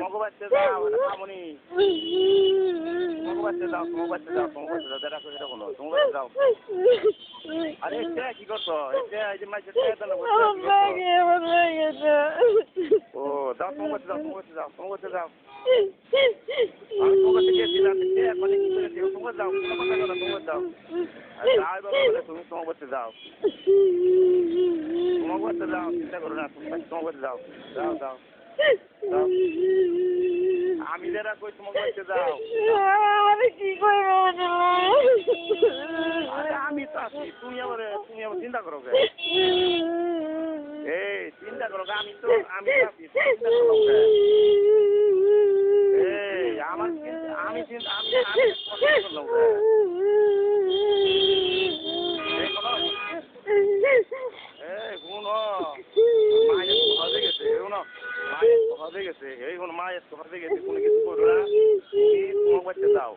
মগো বাচ্চা যাও এটা খামনি মগো বাচ্চা যাও তোমার বাচ্চা যাও তোমার বাচ্চা যাও করে কোনো তোমার বাচ্চা যাও আরে এটা কি করছ এটা এই যে মাইছে এটা না ও যাও তোমার বাচ্চা যাও তোমার বাচ্চা যাও তোমার বাচ্চা যাও আমি তোমার বাচ্চা গেছি না এটা মানে কি করে দিও তোমার যাও কোনো কথা কথা তোমার যাও আর বাবা বলে তুমি তোমার বাচ্চা যাও তোমার বাচ্চা যাও চিন্তা করো না তুমি তোমার বাচ্চা যাও যাও যাও আমি যারা কই তোমার বাচ্চা যাও কি করব আমি তো আছি তুমি আবার তুমি আবার চিন্তা করো কে এই চিন্তা করো আমি তো আমি আছি চিন্তা করো সহজে গেছে এই শুনো মায়ের সহজে গেছে কোনো কিছু করো না তুমি তোমার বাচ্চা দাও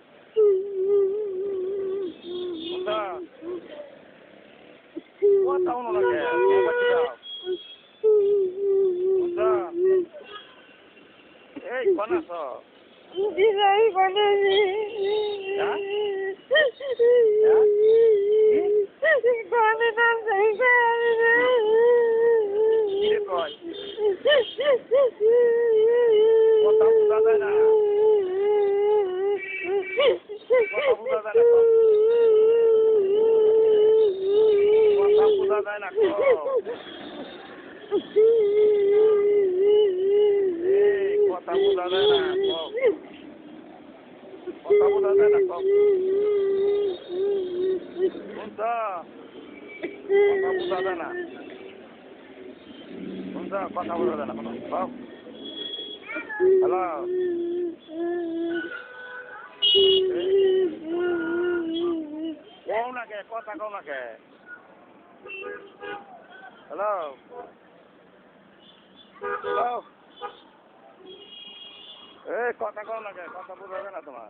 কথা শুনো না তোমার বাচ্চা দাও এই কোন আছো দিদাই নাম দেখে কিরে কয় কথা বুঝা যায় না কথা বুঝা যায় না কথা এই, কথা বুঝা যায় না। কথা বুঝা যায় না। শুনছ? কথা বুঝা যায় না। শুনছ? কথা বুঝা যায় না কোনো। হ্যালো? কও না কে, কথা কও না কে। হ্যালো হ্যালো এই কথা কও কে কথা বুঝা যায় না তোমার